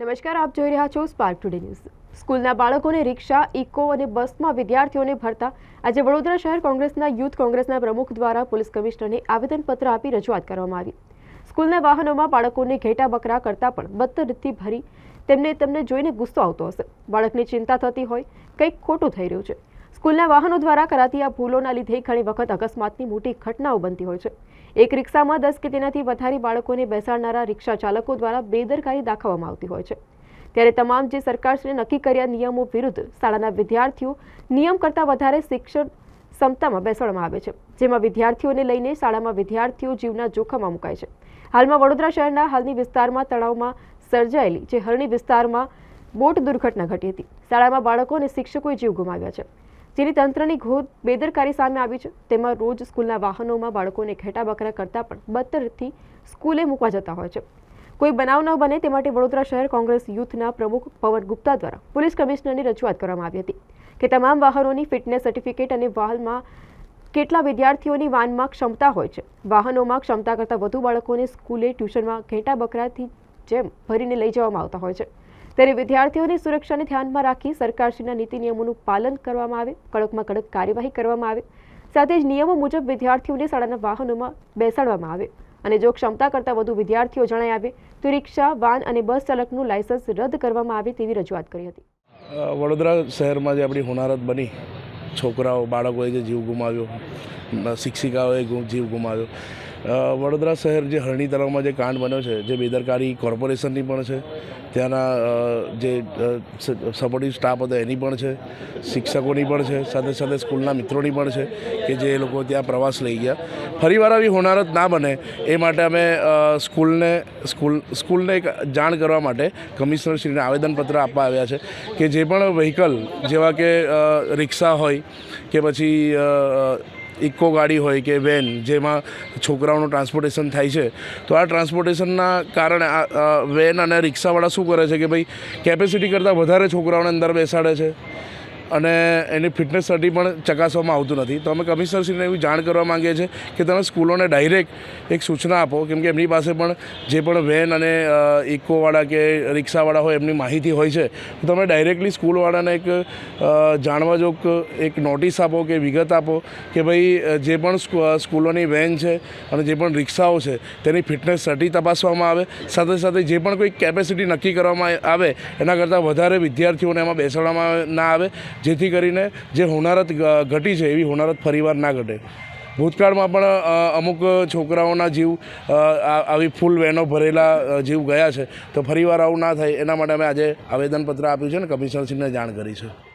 નમસ્કાર, આપ જોઈ રહ્યા છો સ્પાર્ક ટુડે ન્યૂઝ સ્કૂલના બાળકોને રિક્ષા, ઇકો અને બસમાં વિદ્યાર્થીઓને ભરતા આજે વડોદરા શહેર કોંગ્રેસના યુથ કોંગ્રેસના પ્રમુખ દ્વારા પોલીસ કમિશનરને આવેદનપત્ર આપી રજૂઆત કરવામાં આવી. સ્કૂલના વાહનોમાં બાળકોને ઘેટા બકરા કરતાં પણ બદતર રીતથી ભરી તેમને તેમને જોઈને ગુસ્સો આવતો હશે. બાળકની ચિંતા થતી હોય, કંઈક ખોટું થઈ રહ્યું છે. સ્કૂલના વાહનો દ્વારા કરાતી આ ભૂલોના લીધે ઘણી વખત અકસ્માતની મોટી ઘટનાઓ બનતી હોય છે. એક રિક્ષામાં દસ કે તેનાથી વધારે બાળકોને બેસાડનારા રિક્ષા ચાલકો દ્વારા બેદરકારી દાખવવામાં આવતી હોય છે. ત્યારે તમામ જે સરકારશ્રીએ નક્કી કર્યા નિયમો વિરુદ્ધ શાળાના વિદ્યાર્થીઓ નિયમ કરતાં વધારે શિક્ષણ ક્ષમતામાં બેસાડવામાં આવે છે. જેમાં વિદ્યાર્થીઓને લઈને શાળામાં વિદ્યાર્થીઓ જીવના જોખમમાં મુકાય છે. હાલમાં વડોદરા શહેરના હાલની વિસ્તારમાં તળાવમાં સર્જાયેલી જે હરણી વિસ્તારમાં બોટ દુર્ઘટના ઘટી હતી. શાળામાં બાળકો અને શિક્ષકોએ જીવ ગુમાવ્યા છે. જેની તંત્રની ઘોર બેદરકારી સામે આવી છે. તેમાં રોજ સ્કૂલના વાહનોમાં બાળકોને ઘેટા બકરા કરતાં પણ બદતરથી સ્કૂલે મૂકવા જતા હોય છે. કોઈ બનાવ ન બને તે માટે વડોદરા શહેર કોંગ્રેસ યુથના પ્રમુખ પવન ગુપ્તા દ્વારા પોલીસ કમિશનરની રજૂઆત કરવામાં આવી હતી કે તમામ વાહનોની ફિટનેસ સર્ટિફિકેટ અને વાહનમાં કેટલા વિદ્યાર્થીઓની વાનમાં ક્ષમતા હોય છે. વાહનોમાં ક્ષમતા કરતાં વધુ બાળકોને સ્કૂલે ટ્યુશનમાં ઘેટા બકરાથી જેમ ભરીને લઈ જવામાં આવતા હોય છે. ત્યારે વિદ્યાર્થીઓની સુરક્ષાને ધ્યાનમાં રાખી સરકારશ્રીના નીતિ નિયમોનું પાલન કરવામાં આવે, કડકમાં કડક કાર્યવાહી કરવામાં આવે, સાથે જ નિયમો મુજબ વિદ્યાર્થીઓને શાળાના વાહનોમાં બેસાડવામાં આવે અને જો ક્ષમતા કરતાં વધુ વિદ્યાર્થીઓ જણાય આવે, તો રિક્ષા, વાન અને બસ ચાલકનું લાયસન્સ રદ કરવામાં આવે તેવી રજૂઆત કરી હતી. વડોદરા શહેરમાં જે આપણી હોનારત બની, છોકરાઓ, બાળકોએ જે જીવ ગુમાવ્યો, શિક્ષિકાઓએ જીવ ગુમાવ્યો વડોદરા શહેર જે હરણી તળાવમાં જે કાંડ બન્યો છે, જે બેદરકારી કોર્પોરેશનની પણ છે, ત્યાંના જે સપોર્ટિવ સ્ટાફ હતો એની પણ છે, શિક્ષકોની પણ છે, સાથે સાથે સ્કૂલના મિત્રોની પણ છે કે જે લોકો ત્યાં પ્રવાસ લઈ ગયા. ફરીવાર આવી હોનારત ના બને એ માટે અમે સ્કૂલને, સ્કૂલ, સ્કૂલને એક જાણ કરવા માટે કમિશનરશ્રીને આવેદનપત્ર આપવા આવ્યા છે કે જે પણ વ્હીકલ જેવા કે રિક્ષા હોય કે પછી ઇકો ગાડી હોય કે વેન જેમાં છોકરાઓનું ટ્રાન્સપોર્ટેશન થાય છે. તો આ ટ્રાન્સપોર્ટેશનના કારણે આ વેન અને રિક્ષાવાળા શું કરે છે કે ભાઈ કેપેસિટી કરતાં વધારે છોકરાઓને અંદર બેસાડે છે? અને એની ફિટનેસ સર્ટી પણ ચકાસવામાં આવતું નથી. તો અમે કમિશનરશ્રીને એવી જાણ કરવા માંગીએ છીએ કે તમે સ્કૂલોને ડાયરેક્ટ એક સૂચના આપો, કેમ કે એમની પાસે પણ જે પણ વેન અને ઇકોવાળા કે રિક્ષાવાળા હોય એમની માહિતી હોય છે. તો તમે ડાયરેક્ટલી સ્કૂલવાળાને એક જાણવા જોગ એક નોટિસ આપો કે વિગત આપો કે ભાઈ જે પણ સ્કૂલોની વેન છે અને જે પણ રિક્ષાઓ છે તેની ફિટનેસ સર્ટી તપાસવામાં આવે. સાથે સાથે જે પણ કોઈ કેપેસિટી નક્કી કરવામાં આવે, એના કરતાં વધારે વિદ્યાર્થીઓને એમાં બેસાડવામાં ના આવે. જેથી કરીને જે હોનારત ઘટી છે, એવી હોનારત ફરીવાર ના ઘટે. ભૂતકાળમાં પણ અમુક છોકરાઓના જીવ આવી ફૂલ વેનો ભરેલા જીવ ગયા છે. તો ફરીવાર આવું ના થાય. એના માટે અમે આજે આવેદનપત્ર આપ્યું છે ને, કમિશનરશ્રીને જાણ કરી છે.